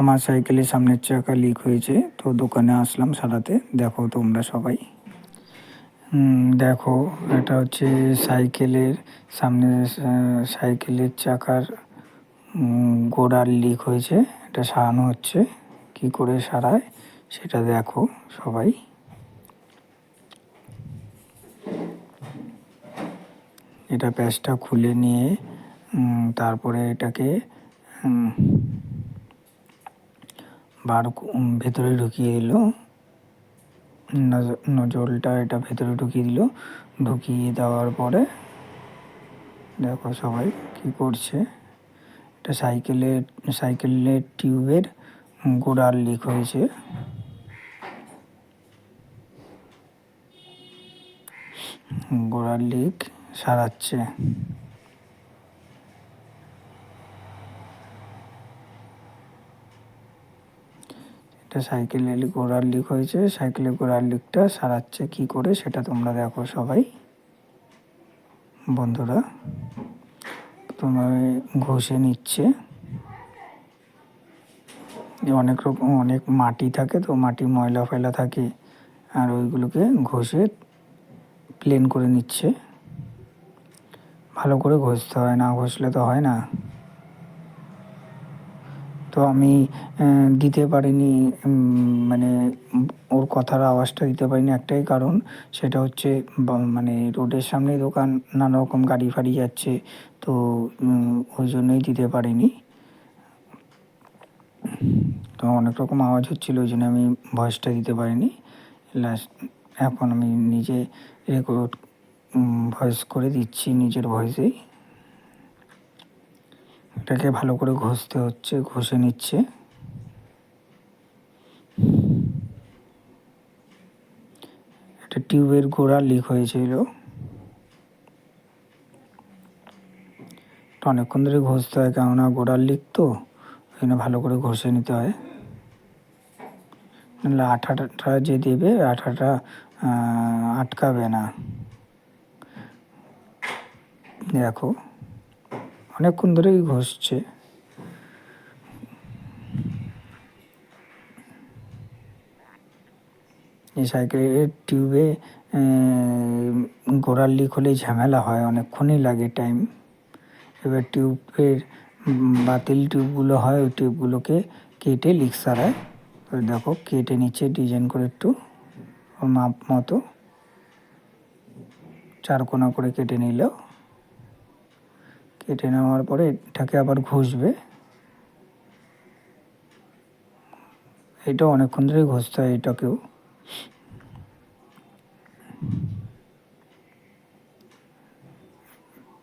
আমার সাইকেলের সামনের চাকা লিক হয়েছে, তো দোকানে আসলাম সারাতে। দেখো তোমরা সবাই। দেখো, এটা হচ্ছে সাইকেলের সামনে সাইকেলের চাকার গোড়ার লিক হয়েছে। এটা সারানো হচ্ছে। কি করে সারায়, সেটা দেখো সবাই। এটা প্যাচটা খুলে নিয়ে তারপরে এটাকে বার ভেতরে ঢুকিয়ে দিল। নজ- নজলটা এটা ভেতরে ঢুকিয়ে দিল। ঢুকিয়ে দেওয়ার পরে দেখো সবাই কি করছে। এটা সাইকেলের সাইকেলের টিউবের গোড়ার লিক হয়েছে। গোড়ার লিক সারাচ্ছে। এটা সাইকেলের গোড়ার লিক হয়েছে, সাইকেলের গোড়ার লিকটা সারাচ্ছে কি করে সেটা তোমরা দেখো সবাই। বন্ধুরা, তোমার ঘষে নিচ্ছে। অনেক রকম অনেক মাটি থাকে তো, মাটি ময়লা ফয়লা থাকে, আর ওইগুলোকে ঘষে প্লেন করে নিচ্ছে। ভালো করে ঘষতে হয়, না ঘষলে তো হয় না। তো আমি দিতে পারিনি মানে ওর কথার আওয়াজটা দিতে পারিনি একটাই কারণ, সেটা হচ্ছে মানে রোডের সামনে দোকান নানা রকম গাড়ি ফাড়ি যাচ্ছে, তো ওই জন্যই দিতে পারিনি। তো অনেক রকম আওয়াজ হচ্ছিল, ওই জন্য আমি ভয়েসটা দিতে পারিনি। লাস্ট এখন আমি নিজে রেকর্ড ভয়েস করে দিচ্ছি নিজের ভয়েসেই এটাকে ভালো করে ঘষতে হচ্ছে, ঘষে নিচ্ছে। এটা টিউবের গোড়া লিক হয়েছিল। অনেকক্ষণ ধরে ঘষতে হয়, কেননা গোড়ার লিক তো, ওই ভালো করে ঘষে নিতে হয়। নাহলে আঠাটা যে দেবে, আঠাটা আটকাবে না। দেখো। অনেকক্ষণ ধরেই ঘষছে। এই সাইকেলের টিউবে গোড়ার লিক হলে ঝামেলা হয়, অনেকক্ষণই লাগে টাইম এবার টিউবের বাতিল টিউবগুলো হয়, ওই টিউবগুলোকে কেটে লিক সারায়। দেখো, কেটে নিচ্ছে ডিজাইন করে একটু মাপ মতো। চার কোনা করে কেটে নিল। কেটে নেওয়ার পরে এটাকে আবার ঘষবে। এটা অনেকক্ষণ ধরে ঘষতে হয় এটাকেও।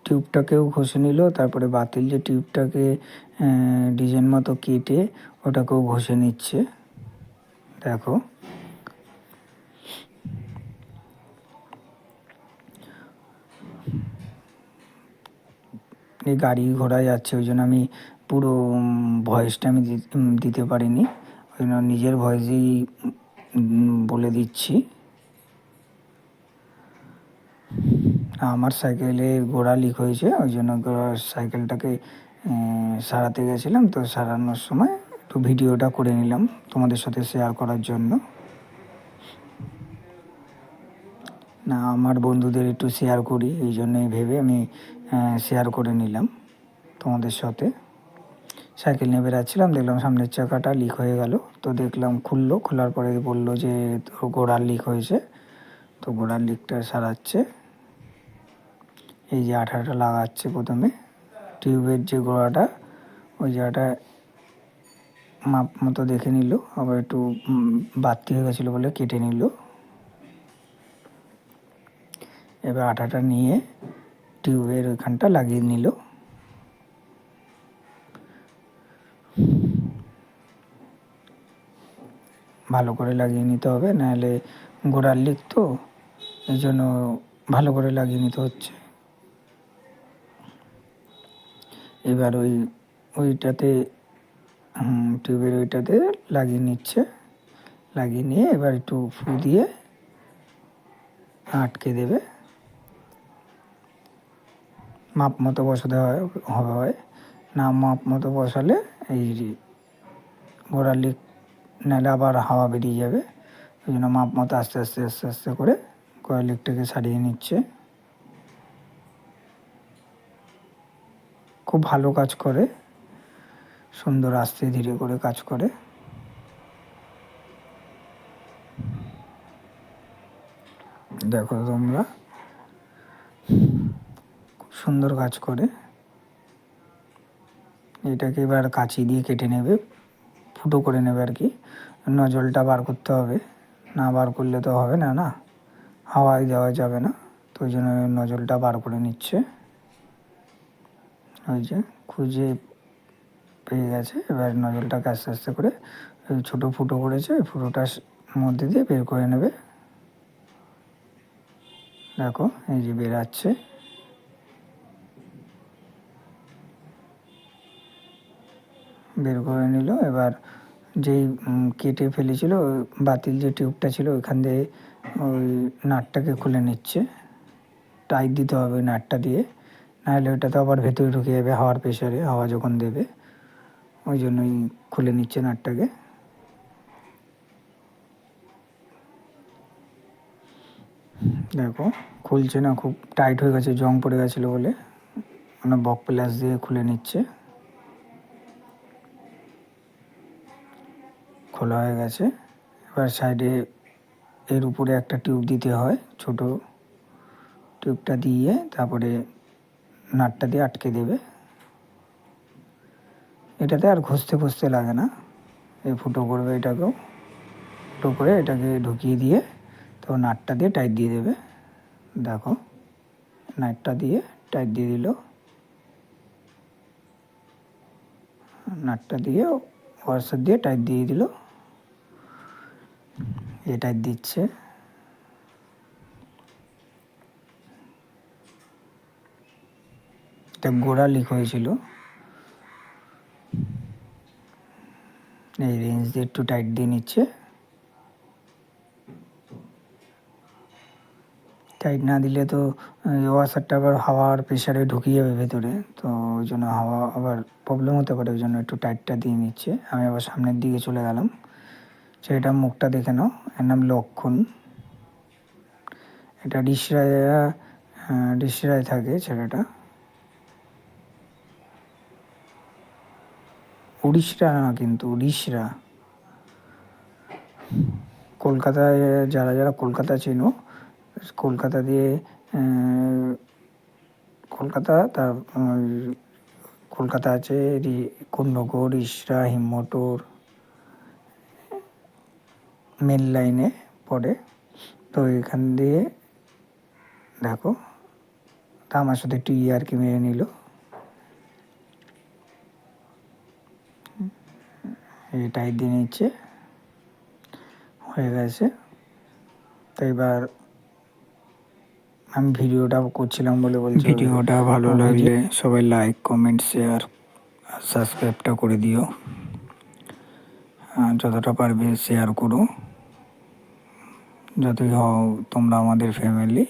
টিউবটাকেও ঘষে নিল, তারপরে বাতিল যে টিউবটাকে ডিজাইন মতো কেটে ওটাকেও ঘষে নিচ্ছে। দেখো। এই গাড়ি ঘোড়া যাচ্ছে, ওই জন্য আমি পুরো ভয়েসটা আমি দিতে পারিনি। ওই জন্য নিজের ভয়েসেই বলে দিচ্ছি। আমার সাইকেলে গোড়া লিক হয়েছে, ওই জন্য সাইকেলটাকে সারাতে গেছিলাম, তো সারানোর সময় একটু ভিডিওটা করে নিলাম তোমাদের সাথে শেয়ার করার জন্য। না, আমার বন্ধুদের একটু শেয়ার করি, এই জন্যই ভেবে আমি শেয়ার করে নিলাম তোমাদের সাথে। সাইকেল নিয়ে বেরাচ্ছিলাম, দেখলাম সামনের চাকাটা লিক হয়ে গেল। তো দেখলাম খুললো, খোলার পরে বলল যে তোর গোড়ার লিক হয়েছে। তো গোড়ার লিকটা সারাচ্ছে। এই যে আঠাটা লাগাচ্ছে প্রথমে। টিউবের যে গোড়াটা, ওই জায়গাটা মাপ মতো দেখে নিল, আবার একটু বাড়তি হয়ে গেছিল বলে কেটে নিল। এবার আঠাটা নিয়ে টিউবের ওইখানটা লাগিয়ে নিল। ভালো করে লাগিয়ে নিতে হবে, নাহলে গোড়ার লিক তো, এই জন্য ভালো করে লাগিয়ে নিতে হচ্ছে। এবার ওই, ওইটাতে টিউবের ওইটাতে লাগিয়ে নিচ্ছে। লাগিয়ে নিয়ে এবার একটু ফু দিয়ে আটকে দেবে। মাপ মতো বসাতে হয়, হবে হয়। না মাপ মতো বসালে এই গোড়ার লিক নাহলে আবার হাওয়া বেরিয়ে যাবে। ওই জন্য মাপ মতো আস্তে আস্তে আস্তে আস্তে করে গোড়ার লিকটাকে সারিয়ে নিচ্ছে। খুব ভালো কাজ করে। সুন্দর আস্তে ধীরে করে কাজ করে। দেখো তোমরা। সুন্দর কাজ করে। এটাকে এবার কাঁচি দিয়ে কেটে নেবে, ফুটো করে নেবে আর কি। নজলটা বার করতে হবে, না বার করলে তো হবে না না? হাওয়ায় দেওয়া যাবে না, তো ওই জন্য নজলটা বার করে নিচ্ছে। ওই যে খুঁজে পেয়ে গেছে, এবার নজলটাকে আস্তে আস্তে করে ছোটো ফুটো করেছে, ওই ফুটোটার মধ্যে দিয়ে বের করে নেবে। দেখো, এই যে বেরাচ্ছে বের করে নিল। এবার যেই কেটে ফেলেছিল, বাতিল যে টিউবটা ছিল, ওইখান দিয়ে ওই নাটটাকে খুলে নিচ্ছে। টাইট দিতে হবে ওই নাটটা দিয়ে। নাহলে ওটা তো আবার ভেতরে ঢুকে যাবে, হাওয়ার প্রেশারে হাওয়া যখন দেবে। ওই জন্যই খুলে নিচ্ছে নাটটাকে। দেখো, খুলছে না, খুব টাইট হয়ে গেছে, জং পড়ে গেছিল বলে। মানে বক প্লাস দিয়ে খুলে নিচ্ছে। খোলা হয়ে গেছে। এবার সাইডে এর উপরে একটা টিউব দিতে হয়, ছোট টিউবটা দিয়ে তারপরে নাটটা দিয়ে আটকে দেবে। এটাতে আর ঘষতে ঘষতে লাগে না। এ ফুটো করবে এটাকেও, ফুটো করে এটাকে ঢুকিয়ে দিয়ে তো নাটটা দিয়ে টাইট দিয়ে দেবে। দেখো, নাটটা দিয়ে টাইট দিয়ে দিল। নাটটা দিয়ে ওয়ার্সার দিয়ে টাইট দিয়ে দিল। এ টাইট দিচ্ছে। এটা গোড়া লিক হয়েছিল। এই রেঞ্জ দিয়ে একটু টাইট দিয়ে নিচ্ছে। টাইট না দিলে তো ওয়াশারটা আবার হাওয়ার প্রেশারে ঢুকিয়ে যাবে ভেতরে। তো ওই জন্য হাওয়া আবার প্রবলেম হতে পারে, ওই জন্য একটু টাইটটা দিয়ে নিচ্ছে। আমি আবার সামনের দিকে চলে গেলাম। সেটা মুখটা দেখে নাও। এর নাম লক্ষণ। এটা রিসরায় রিসরায় থাকে ছেলেটা। উড়িষ্যা না কিন্তু উড়িষ্যা কলকাতায়, যারা যারা কলকাতা চেনো, কলকাতা দিয়ে কলকাতা, তার কলকাতা আছে কুন্নগর ইসরা হিমমটর। মেন লাইনে পড়ে। তো এখান দিয়ে দেখো তা আমার সাথে একটু ইয়ারকি মেরে নিল। এই টাইট দিয়ে নিচ্ছে। হয়ে গেছে। তো এবার আমি ভিডিওটা করছিলাম বলে বলছি ভিডিওটা ভালো লাগলে সবাই লাইক কমেন্ট শেয়ার আর সাবস্ক্রাইবটা করে দিও। যতটা পারবে শেয়ার করো। যতই হও তোমরা আমাদের ফ্যামিলি